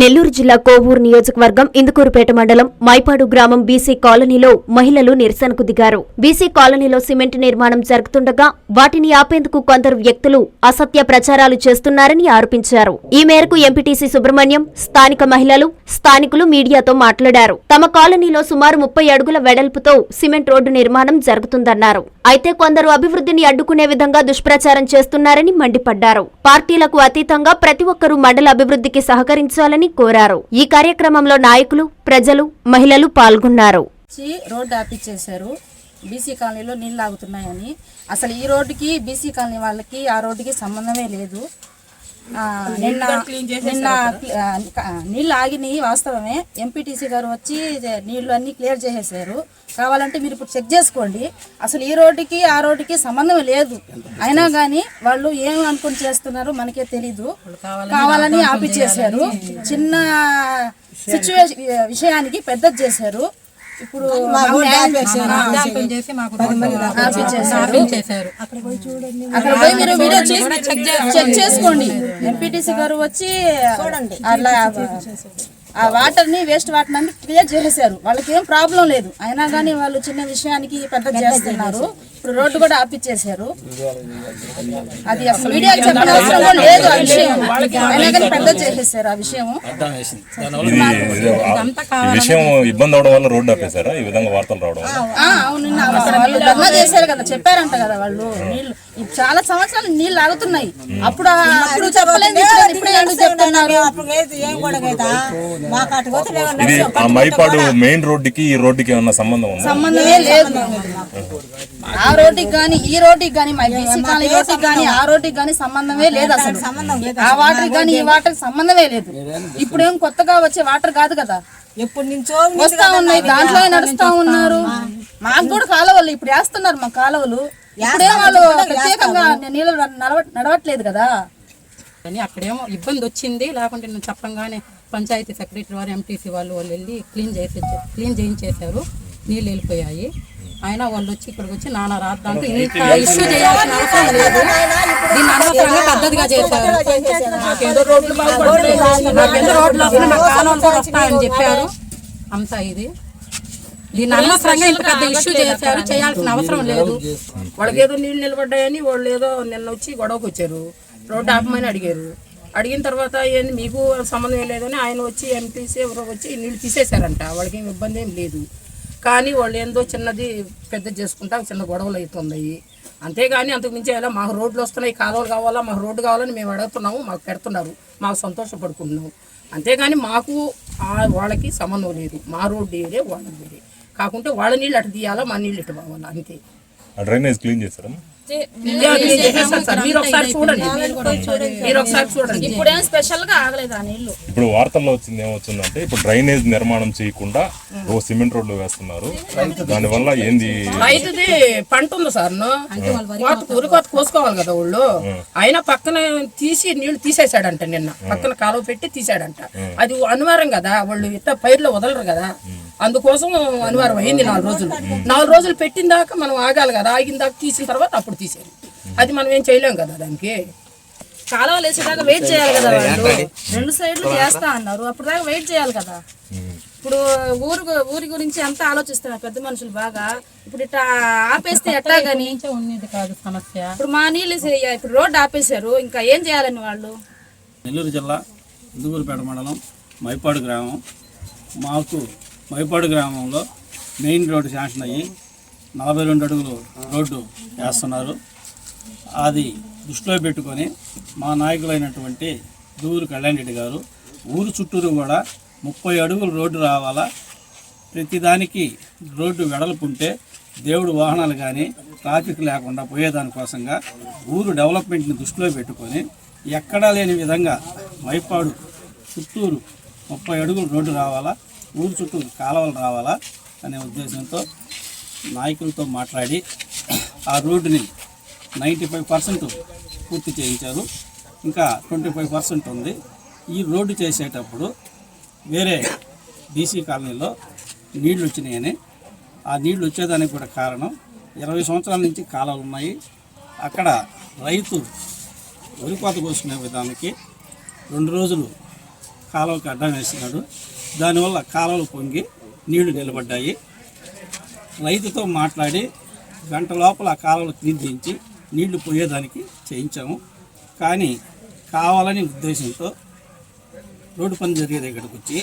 నెల్లూరు జిల్లా కోవూరు నియోజకవర్గం ఇందుకూరుపేట మండలం మైపాడు గ్రామం బీసీ కాలనీలో మహిళలు నిరసనకు దిగారు. బీసీ కాలనీలో సిమెంట్ నిర్మాణం జరుగుతుండగా వాటిని ఆపేందుకు కొందరు వ్యక్తులు అసత్య ప్రచారాలు చేస్తున్నారని ఆరోపించారు. ఈ మేరకు ఎంపీటీసీ సుబ్రహ్మణ్యం స్థానిక మహిళలు స్థానికులు మీడియాతో మాట్లాడారు. తమ కాలనీలో సుమారు ముప్పై అడుగుల వెడల్పుతో సిమెంట్ రోడ్డు నిర్మాణం జరుగుతుందన్నారు. అయితే కొందరు అభివృద్ధిని అడ్డుకునే విధంగా దుష్ప్రచారం చేస్తున్నారని మండిపడ్డారు. పార్టీలకు అతీతంగా ప్రతి ఒక్కరూ మండల అభివృద్ధికి సహకరించాలని కోరారు. ఈ కార్యక్రమంలో నాయకులు ప్రజలు మహిళలు పాల్గొన్నారు. రోడ్డు ఆపిచ్చేశారు. బీసీ కాలనీలో నీళ్ళు ఆగుతున్నాయని. అసలు ఈ రోడ్డుకి బీసీ కాలనీ వాళ్ళకి ఆ రోడ్డుకి సంబంధమే లేదు. నిన్న నిన్న నీళ్ళు ఆగినాయి వాస్తవమే. ఎంపీటీసీ గారు వచ్చి నీళ్ళు అన్ని క్లియర్ చేసేసారు. కావాలంటే మీరు ఇప్పుడు చెక్ చేసుకోండి. అసలు ఈ రోడ్డుకి ఆ రోడ్డుకి సంబంధం లేదు. అయినా కానీ వాళ్ళు ఏం అనుకుని చేస్తున్నారు మనకే తెలీదు. కావాలని ఆపిచ్చేశారు చిన్న సిచ్యువేషన్ విషయానికి పెద్దది చేశారు. ఇప్పుడు చేశారు. అక్కడ పోయి మీరు వీడియో చూసి చెక్ చేసుకోండి. ఎంపీటీసీ గారు వచ్చి అట్లా ఆ వాటర్ని వేస్ట్ వాటర్ అన్ని క్లియర్ చేసేసారు వాళ్ళకి ఏం ప్రాబ్లం లేదు. అయినా కానీ వాళ్ళు చిన్న విషయానికి పెద్ద చేస్తున్నారు. ఇప్పుడు రోడ్డు కూడా ఆపిచ్చేసారు. అది అసలు మీడియాకి చెప్పిన అవసరం కూడా లేదు ఆ విషయం. అయినా కానీ పెద్ద చేసేసారు ఆ విషయం. ఈ విషయం ఇబ్బంది అవడం వల్ల రోడ్డు ఆపేశారా? ఈ విధంగా వార్తలు రావడం వల్ల? ఆ, అవును నిన్న వాళ్ళు ధర్నా చేశారు కదా చెప్పారంట కదా వాళ్ళు. ఈ చాలా సంవత్సరాలు నీళ్ళు ఆగుతున్నాయి. అప్పుడు ఆ- అప్పుడు చెప్పలేదు ఇప్పుడు- ఇప్పుడు ఎందుకు చెప్తున్నారు ఇది ఆ మైపాడు మెయిన్ రోడ్డుకి ఈ రోడ్డుకి ఏమన్నా సంబంధం ఉందా? సంబంధమే లేదు ఆ రోడ్డుకి గాని ఈ రోడ్డుకి గాని మా బీసీ కాలనీ రోడ్డుకి గాని ఆ రోడ్డుకి గాని సంబంధమే లేదు అసలు. ఆ వాటర్ గాని ఈ వాటర్ సంబంధమే లేదు. ఇప్పుడేం కొత్తగా వచ్చే వాటర్ కాదు కదా. ఎప్పటి నుంచో వస్తా ఉన్నాయి దాంట్లో నడుస్తా ఉన్నారు? మాకు కూడా కాలువలు ఇప్పుడు వేస్తున్నారు మా కాలువలు. ఇప్పుడేం వాళ్ళు ప్రత్యేకంగా నీళ్ళు నడవ- నడవట్లేదు కదా. అని అక్కడేమో ఇబ్బంది వచ్చింది. లేకుంటే నేను చెప్పంగానే పంచాయతీ సెక్రటరీ వారు ఎంటీసీ వాళ్ళు వాళ్ళు వెళ్ళి క్లీన్ చేసి క్లీన్ చేయించేశారు. నీళ్ళు వెళ్ళిపోయాయి. అయినా వాళ్ళు వచ్చి ఇక్కడికి వచ్చి నాన్న రాద్దాంటే ఇంత ఇష్యూ చేయాల్సిన అవసరం లేదు. దీన్ని అనవసరంగా పెద్దదిగా చేశారు. మాకేదో రోడ్లు వస్తున్నాయి మా కాలువలు కూడా వస్తాయని చెప్పారు. అంతా ఇది. దీన్ని అనవసరంగా ఇంత పెద్ద ఇష్యూ చేశారు. చేయాల్సిన అవసరం లేదు. వాళ్ళకి ఏదో నీళ్ళు నిలబడ్డాయని వాళ్ళు ఏదో నిన్న వచ్చి గొడవకు వచ్చారు. రోడ్డు ఆపమని అడిగారు. అడిగిన తర్వాత ఏంది మీకు సంబంధం ఏం లేదని ఆయన వచ్చి ఎంపీసీ ఎవరో వచ్చి నీళ్ళు తీసేశారంట. వాళ్ళకి ఏం ఇబ్బంది ఏం లేదు. కానీ వాళ్ళు ఏందో చిన్నది పెద్ద చేసుకుంటా చిన్న గొడవలు అవుతున్నాయి అంతేగాని అంతకు మించి ఎలా మాకు రోడ్లు వస్తున్నాయి కాలువలు కావాలా మాకు రోడ్డు కావాలని మేము అడుగుతున్నాము మాకు పెడుతున్నారు మాకు సంతోషపడుకుంటున్నాము. అంతేగాని మాకు ఆ వాళ్ళకి సంబంధం లేదు. మా రోడ్డు ఏదే వాళ్ళ వేరే కాకుంటే వాళ్ళ నీళ్ళు అటు తీయాలా మా నీళ్ళు ఇటు పోవాలా అంతే. ఆ డ్రైనేజ్ క్లీన్. మీరు ఒకసారి చూడండి మీరు ఒకసారి చూడండి. ఇప్పుడేం స్పెషల్గా ఆగలేదు ఆ నీళ్ళు ఇప్పుడు వార్తల్లో వచ్చింది ఏమొచ్చిందంటే ఇప్పుడు డ్రైనేజ్ నిర్మాణం చేయకుండా ఓ సిమెంట్ రోడ్లు వేస్తున్నారు. దానివల్ల ఏంది? రైతుది పంట ఉంది సార్ కోత ఉరి కోత కోసుకోవాలి కదా వాళ్ళు. ఆయన పక్కన తీసి నీళ్ళు తీసేశాడంట నిన్న. పక్కన కాలువ పెట్టి తీసాడంట అది అనివార్యం కదా వాళ్ళు ఇట్ట పైర్లో వదలరు కదా. అందుకోసం అనివార్యం అయింది నాలుగు రోజులు. నాలుగు రోజులు పెట్టిన దాకా మనం ఆగాలి కదా ఆగిన దాకా తీసిన తర్వాత అప్పుడు తీసేది అది మనం ఏం చేయలేం కదా దానికి. కాలువలు వేసేదాకా వెయిట్ చేయాలి కదా వాళ్ళు. రెండు సైడ్లు చేస్తా అన్నారు. అప్పుడు దాకా వెయిట్ చేయాలి కదా. ఇప్పుడు ఊరు ఊరి గురించి అంతా ఆలోచిస్తున్నారు పెద్ద మనుషులు బాగా? ఇప్పుడు ఇట్లా ఆపేస్తే గాని? నుంచే ఉన్నది కాదు సమస్య ఇప్పుడు మా నీళ్ళు ఇప్పుడు రోడ్డు ఆపేశారు. ఇంకా ఏం చేయాలని వాళ్ళు? నెల్లూరు జిల్లా ఇందుకూరుపేట మండలం మైపాడు గ్రామం. మాకు మైపాడు గ్రామంలో మెయిన్ రోడ్డు శాంక్షన్ అయ్యి నలభై రెండు అడుగులు రోడ్డు వేస్తున్నారు. అది దృష్టిలో పెట్టుకొని మా నాయకులైనటువంటి దూరు కళ్యాణ్ రెడ్డి గారు ఊరు చుట్టూరు కూడా ముప్పై అడుగులు రోడ్డు రావాలా? ప్రతిదానికి రోడ్డు వెడల్పుంటే దేవుడు వాహనాలు కానీ ట్రాఫిక్ లేకుండా పోయేదానికోసంగా ఊరు డెవలప్మెంట్ని దృష్టిలో పెట్టుకొని ఎక్కడా లేని విధంగా మైపాడు చుట్టూరు ముప్పై అడుగులు రోడ్డు రావాలా? ఊరు చుట్టూ కాలువలు రావాలా అనే ఉద్దేశంతో నాయకులతో మాట్లాడి ఆ రోడ్డుని నైంటీ ఫైవ్ పర్సెంట్ పూర్తి చేయించారు. ఇంకా ట్వంటీ ఫైవ్ పర్సెంట్ ఉంది. ఈ రోడ్డు చేసేటప్పుడు వేరే బీసీ కాలనీలో నీళ్ళు వచ్చినాయని. ఆ నీళ్ళు వచ్చేదానికి కూడా కారణం ఇరవై సంవత్సరాల నుంచి కాలాలు ఉన్నాయి. అక్కడ రైతు వరి కోత కోసుకునే విధానికి రెండు రోజులు కాలువకి అడ్డం వేసినాడు. దానివల్ల కాలువలు పొంగి నీళ్ళు నిలబడ్డాయి. రైతుతో మాట్లాడి గంట లోపల ఆ కాలువలు క్లీన్ చేయించి నీళ్ళు పోయేదానికి చేయించాము. కానీ కావాలని ఉద్దేశంతో రోడ్డు పని జరిగే దగ్గరకు వచ్చి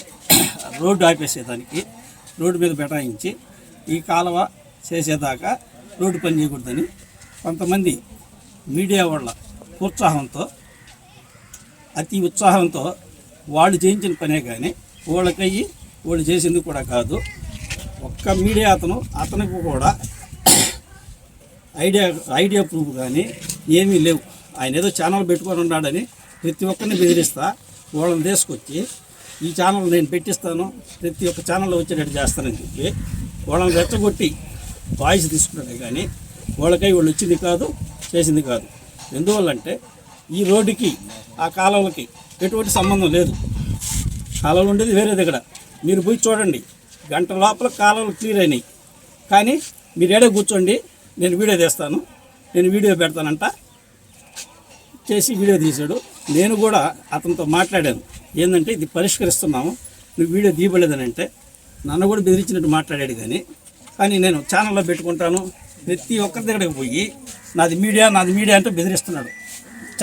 రోడ్డు ఆపేసేదానికి రోడ్డు మీద బెటాయించి ఈ కాలువ చేసేదాకా రోడ్డు పని చేయకూడదని కొంతమంది మీడియా వాళ్ళ ఉత్సాహంతో అతి ఉత్సాహంతో వాళ్ళు చేయించిన పనే కానీ వాళ్ళకయ్యి వాళ్ళు చేసింది కూడా కాదు. ఒక్క మీడియా అతను అతనికి కూడా ఐడియా ఐడియా ప్రూఫ్ కానీ ఏమీ లేవు. ఆయన ఏదో ఛానల్ పెట్టుకొని ఉన్నాడని ప్రతి ఒక్కరిని బెదిరిస్తా వాళ్ళని తీసుకొచ్చి ఈ ఛానల్ నేను పెట్టిస్తాను ప్రతి ఒక్క ఛానల్లో వచ్చేటట్టు చేస్తానని చెప్పి వాళ్ళని రెచ్చగొట్టి వాయిస్ తీసుకున్నాడే కానీ వాళ్ళకై వాళ్ళు వచ్చింది కాదు చేసింది కాదు. ఎందువల్లంటే ఈ రోడ్డుకి ఆ కాలువలకి ఎటువంటి సంబంధం లేదు. కాలువలు ఉండేది వేరే దగ్గర. మీరు పోయి చూడండి. గంట లోపల కాలువలు క్లియర్ అయినాయి. కానీ మీరు ఏడే కూర్చోండి నేను వీడియో తీస్తాను. నేను వీడియో పెడతానంట. చేసి వీడియో తీశాడు. నేను కూడా అతనితో మాట్లాడాను. ఏంటంటే ఇది పరిష్కరిస్తున్నాము. నువ్వు వీడియో తీయబడలేదని అంటే నన్ను కూడా బెదిరించినట్టు మాట్లాడాడు కానీ. కానీ నేను ఛానల్లో పెట్టుకుంటాను. ప్రతి ఒక్కరి దగ్గరికి పోయి నాది మీడియా నాది మీడియా అంటే బెదిరిస్తున్నాడు.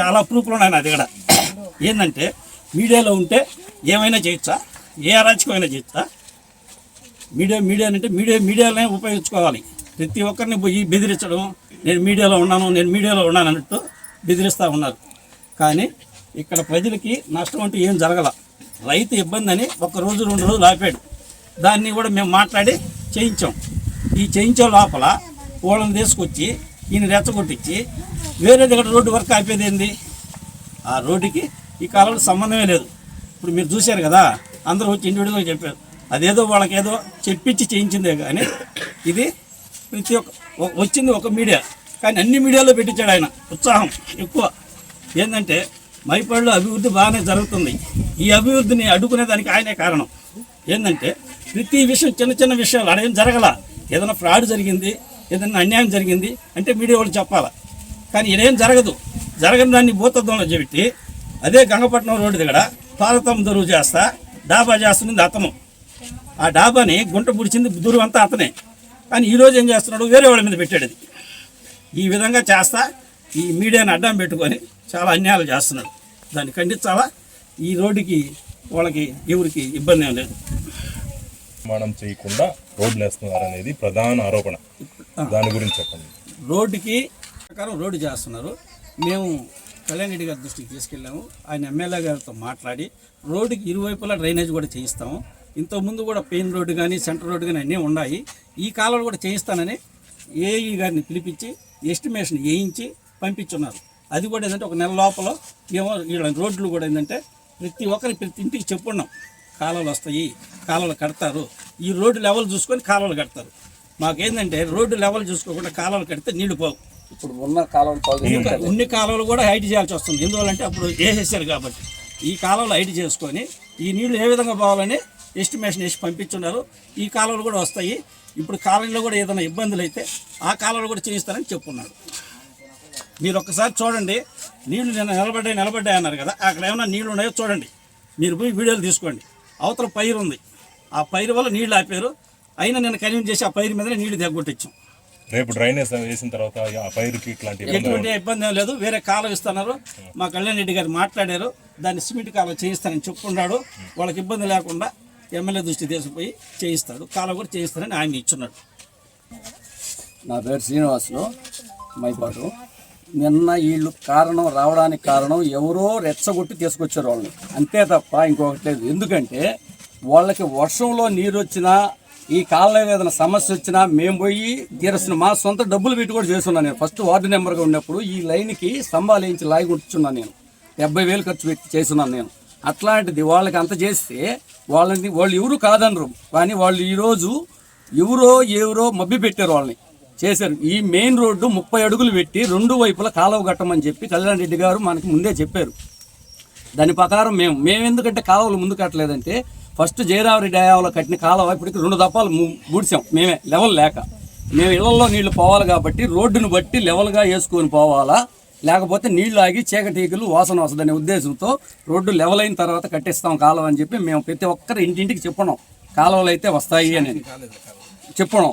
చాలా ప్రూఫ్లు ఉన్నాయి నా దగ్గర. ఏంటంటే మీడియాలో ఉంటే ఏమైనా చేయొచ్చా? ఏ అరాచకమైనా చేయొచ్చా? మీడియా మీడియా అంటే మీడియా మీడియాలోనే ఉపయోగించుకోవాలి. ప్రతి ఒక్కరిని పోయి బెదిరించడం నేను మీడియాలో ఉన్నాను నేను మీడియాలో ఉన్నాను అన్నట్టు బెదిరిస్తూ ఉన్నారు. కానీ ఇక్కడ ప్రజలకి నష్టం అంటూ ఏం జరగల. రైతు ఇబ్బంది అని ఒక రోజు రెండు రోజులు ఆపాడు. దాన్ని కూడా మేము మాట్లాడి చేయించాం. ఈ చేయించే లోపల వాళ్ళని తీసుకొచ్చి ఈయన రెచ్చగొట్టించి వేరే దగ్గర రోడ్డు వరకు ఆపేది ఏంది? ఆ రోడ్డుకి ఈ కాలంలో సంబంధమే లేదు. ఇప్పుడు మీరు చూశారు కదా అందరూ వచ్చి ఇండివిజువల్గా చెప్పారు. అదేదో వాళ్ళకేదో చెప్పించి చేయించిందే కానీ ఇది ప్రతి ఒక్క వచ్చింది ఒక మీడియా. కానీ అన్ని మీడియాలో పెట్టించాడు ఆయన. ఉత్సాహం ఎక్కువ. ఏంటంటే మైపాడులో అభివృద్ధి బాగానే జరుగుతుంది. ఈ అభివృద్ధిని అడ్డుకునే దానికి ఆయనే కారణం. ఏంటంటే ప్రతి విషయం చిన్న చిన్న విషయాలు అడేం జరగల. ఏదైనా ఫ్రాడ్ జరిగింది ఏదైనా అన్యాయం జరిగింది అంటే మీడియా వాళ్ళు చెప్పాలా. కానీ ఇదేం జరగదు. జరగని దాన్ని భూతత్వంలో చెబిట్టి అదే గంగపట్నం రోడ్డు దగ్గర పాలతం దొరువు చేస్తా డాబా చేస్తుంది అతను. ఆ డాబాని గుంట పుడిచింది దూరం అంతా అతనే. కానీ ఈరోజు ఏం చేస్తున్నాడు? వేరే వాళ్ళ మీద పెట్టాడు అది. ఈ విధంగా చేస్తా ఈ మీడియాని అడ్డం పెట్టుకొని చాలా అన్యాయాలు చేస్తున్నాడు. దాన్ని ఖండించాలా? ఈ రోడ్డుకి వాళ్ళకి ఎవరికి ఇబ్బంది ఏం లేదు. నిర్మాణం చేయకుండా రోడ్లు వేస్తున్నారు అనేది ప్రధాన ఆరోపణ. దాని గురించి చెప్పండి. రోడ్డుకి ప్రకారం రోడ్డు చేస్తున్నారు. మేము కళ్యాణ్ రెడ్డి గారి దృష్టికి తీసుకెళ్ళాము. ఆయన ఎమ్మెల్యే గారితో మాట్లాడి రోడ్డుకి ఇరువైపులా డ్రైనేజ్ కూడా చేయిస్తాము. ఇంతకుముందు కూడా పెయిన్ రోడ్డు కానీ సెంటర్ రోడ్డు కానీ అన్నీ ఉన్నాయి. ఈ కాలంలో కూడా చేయిస్తానని ఏఈ గారిని పిలిపించి ఎస్టిమేషన్ వేయించి పంపించున్నారు. అది కూడా ఏంటంటే ఒక నెల లోపల ఏమో వీళ్ళ రోడ్లు కూడా ఏంటంటే ప్రతి ఒక్కరి ప్రతి ఇంటికి చెప్పున్నాం. కాలువలు వస్తాయి కాలువలు కడతారు. ఈ రోడ్డు లెవెల్ చూసుకొని కాలువలు కడతారు. మాకేంటంటే రోడ్డు లెవెల్ చూసుకోకుండా కాలువలు కడితే నీళ్ళు పోవు. ఇప్పుడు ఉన్న కాలం ఉన్ని కాలువలు కూడా హైట్ చేయాల్సి వస్తుంది. ఎందువల్లంటే అప్పుడు వేసేసారు కాబట్టి. ఈ కాలువలు హైట్ చేసుకొని ఈ నీళ్ళు ఏ విధంగా పోవాలని ఎస్టిమేషన్ వేసి పంపించున్నారు. ఈ కాలువలు కూడా వస్తాయి. ఇప్పుడు కాలంలో కూడా ఏదైనా ఇబ్బందులు అయితే ఆ కాలువలు కూడా చేయిస్తారని చెప్పున్నాడు మీరు ఒక్కసారి చూడండి. నీళ్ళు నిన్న నిలబడ్డాయి నిలబడ్డాయి అన్నారు కదా. అక్కడ ఏమైనా నీళ్ళు ఉన్నాయో చూడండి. మీరు పోయి వీడియోలు తీసుకోండి. అవతల పైరు ఉంది. ఆ పైరు వల్ల నీళ్ళు ఆపారు. అయినా నేను కన్విన్స్ చేసి ఆ పైరు మీదనే నీళ్ళు తగ్గొట్టించాం రేపు డ్రైనేజ్ వేసిన తర్వాత ఆ పైరుకి ఇట్లాంటి ఇబ్బంది ఎటువంటి ఇబ్బంది ఏం లేదు. వేరే కాలువ ఇస్తున్నారు. మా కళ్యాణ్ రెడ్డి గారు మాట్లాడారు. దాన్ని సిమెంట్ కాలువ చేయిస్తానని చెప్పుకున్నాడు. వాళ్ళకి ఇబ్బంది లేకుండా ఎమ్మెల్యే దృష్టి తీసుకుపోయి చేయిస్తాడు. కాలువ కూడా చేయిస్తానని ఆయన ఇచ్చున్నాడు. నా పేరు శ్రీనివాసులు. మైపాటు నిన్న వీళ్ళు కారణం రావడానికి కారణం ఎవరో రెచ్చగొట్టి తీసుకొచ్చారు వాళ్ళని. అంతే తప్ప ఇంకొకటి లేదు. ఎందుకంటే వాళ్ళకి వర్షంలో నీరు వచ్చినా ఈ కాలంలో ఏదైనా సమస్య వచ్చినా మేము పోయి తీరసిన మా సొంత డబ్బులు పెట్టి కూడా చేస్తున్నాను నేను. ఫస్ట్ వార్డు నెంబర్గా ఉన్నప్పుడు ఈ లైన్కి స్తంభాలు వేయించి లాగి ఉంచున్నాను నేను. డెబ్బై వేలు ఖర్చు పెట్టి చేస్తున్నాను నేను. అట్లాంటిది వాళ్ళకి అంత చేస్తే వాళ్ళని వాళ్ళు ఎవరు కాదనరు. కానీ వాళ్ళు ఈరోజు ఎవరో ఎవరో మబ్బి పెట్టారు వాళ్ళని. చేశారు. ఈ మెయిన్ రోడ్డు ముప్పై అడుగులు పెట్టి రెండు వైపులా కాలువ కట్టమని చెప్పి కళ్యాణ్ రెడ్డి గారు మనకి ముందే చెప్పారు. దాని ప్రకారం మేము. మేము ఎందుకంటే కాలువలు ముందు కట్టలేదంటే ఫస్ట్ జయరావరి హయాంలో కట్టిన కాలం ఇప్పటికి రెండు దప్పాలు ము- మేమే లెవెల్ లేక. మేము ఇళ్ళలో నీళ్ళు పోవాలి కాబట్టి రోడ్డును బట్టి లెవెల్గా వేసుకొని పోవాలా. లేకపోతే నీళ్ళు ఆగి చీకటీగలు వాసన వస్తుందనే ఉద్దేశంతో రోడ్డు లెవెల్ అయిన తర్వాత కట్టేస్తాం కాలం అని చెప్పి మేము ప్రతి ఒక్కరు ఇంటింటికి చెప్పడం కాలువలు అయితే వస్తాయి అని. చెప్పడం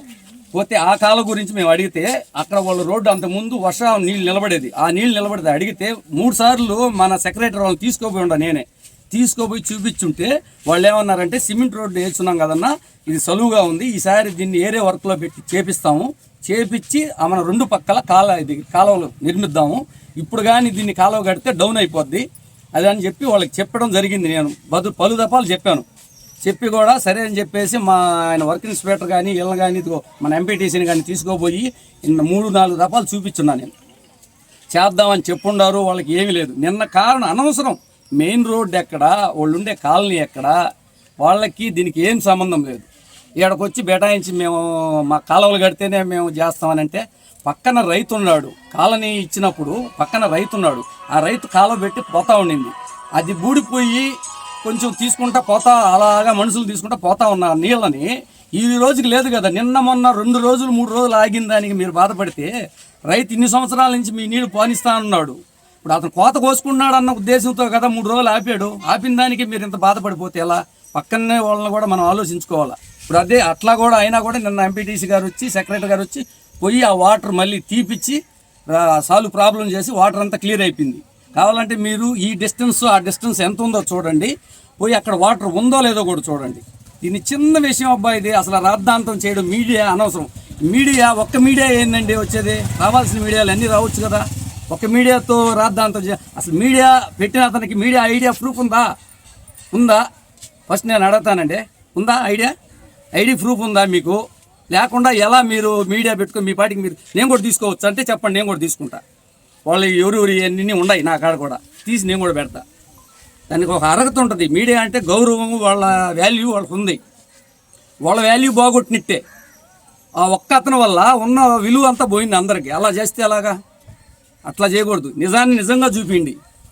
పోతే ఆ కాలం గురించి మేము అడిగితే అక్కడ వాళ్ళు రోడ్డు అంతకుముందు ముందు వర్షం నీళ్ళు నిలబడేది. ఆ నీళ్ళు నిలబడితే అడిగితే మూడు సార్లు మన సెక్రటరీ వాళ్ళని తీసుకోపోయి ఉండ నేనే. తీసుకోపోయి చూపించుంటే వాళ్ళు ఏమన్నారంటే సిమెంట్ రోడ్డు వేస్తున్నాం కదన్నా ఇది సలువుగా ఉంది ఈసారి దీన్ని ఏరే వర్క్లో పెట్టి చేపిస్తాము. చేపించి ఆ మన రెండు పక్కల కాల ఇది కాలువలు నిర్మిద్దాము. ఇప్పుడు కానీ దీన్ని కాలువ కడితే డౌన్ అయిపోద్ది. అది అని చెప్పి వాళ్ళకి చెప్పడం జరిగింది నేను. బదు పలు దఫాలు చెప్పాను. చెప్పి కూడా సరే అని చెప్పేసి మా ఆయన వర్క్ ఇన్స్పెక్టర్ కానీ వీళ్ళని కానీ ఇదిగో మన ఎంపీటీసీని కానీ తీసుకోపోయి మూడు నాలుగు దఫాలు చూపించున్నాను నేను. చేద్దామని చెప్పుండారు వాళ్ళకి ఏమీ లేదు. నిన్న కారణం అనవసరం. మెయిన్ రోడ్ ఎక్కడ వాళ్ళు ఉండే కాలనీ ఎక్కడ వాళ్ళకి దీనికి ఏం సంబంధం లేదు. ఇక్కడికొచ్చి బేటాయించి మేము మా కాలువలు కడితేనే మేము చేస్తామని అంటే పక్కన రైతు ఉన్నాడు కాలనీ ఇచ్చినప్పుడు పక్కన రైతు ఉన్నాడు ఆ రైతు కాలువ పెట్టి పోతా ఉండింది. అది బూడిపోయి కొంచెం తీసుకుంటా పోతా అలాగా మనుషులు తీసుకుంటా పోతా ఉన్న నీళ్ళని ఈ రోజుకి లేదు కదా. నిన్న మొన్న రెండు రోజులు మూడు రోజులు ఆగిన దానికి మీరు బాధపడితే రైతు ఇన్ని సంవత్సరాల నుంచి మీ నీళ్ళు పోనిస్తా అన్నాడు. ఇప్పుడు అతను కోత కోసుకున్నాడు అన్న ఉద్దేశంతో కదా మూడు రోజులు ఆపాడు. ఆపిన దానికి మీరు ఇంత బాధపడిపోతే ఎలా? పక్కనే వాళ్ళని కూడా మనం ఆలోచించుకోవాలా? ఇప్పుడు అదే అట్లా కూడా అయినా కూడా నిన్న ఎంపీటీసీ గారు వచ్చి సెక్రటరీ గారు వచ్చి పోయి ఆ వాటర్ మళ్ళీ తీపిచ్చి సాల్వ్ ప్రాబ్లం చేసి వాటర్ అంతా క్లియర్ అయిపోయింది. కావాలంటే మీరు ఈ డిస్టెన్స్ ఆ డిస్టెన్స్ ఎంత ఉందో చూడండి. పోయి అక్కడ వాటర్ ఉందో లేదో కూడా చూడండి. దీని చిన్న విషయం అబ్బాయి ఇది. అసలు రాద్ధాంతం చేయడం మీడియా అనవసరం. మీడియా ఒక్క మీడియా ఏందండి వచ్చేది? రావాల్సిన మీడియాలు అన్నీ రావచ్చు కదా. ఒక మీడియాతో రాద్దా చే అసలు మీడియా పెట్టిన అతనికి మీడియా ఐడియా ప్రూఫ్ ఉందా? ఉందా? ఫస్ట్ నేను అడుగుతానండి. ఉందా ఐడియా? ఐడి ప్రూఫ్ ఉందా మీకు? లేకుండా ఎలా మీరు మీడియా పెట్టుకుని మీ పాటికి మీరు నేను కూడా తీసుకోవచ్చు అంటే చెప్పండి నేను కూడా తీసుకుంటా. వాళ్ళు ఎవరెవరు అన్నీ ఉన్నాయి నా కాడ కూడా. తీసి నేను కూడా పెడతా. దానికి ఒక అర్హత ఉంటుంది. మీడియా అంటే గౌరవం వాళ్ళ వాల్యూ వాళ్ళకు ఉంది. వాళ్ళ వాల్యూ బాగొట్టినట్టే. ఆ ఒక్క అతని వల్ల ఉన్న విలువ అంతా పోయింది అందరికీ. అలా చేస్తే ఎలాగా? అట్లా చేయకూడదు. నిజాన్ని నిజంగా చూపిండి.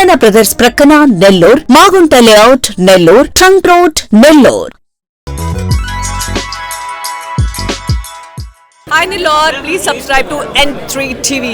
చందన బ్రదర్స్ ప్రక్కన Nellore Magunta layout Nellore trunk road Nellore Hi Nilor, please subscribe to N3 TV.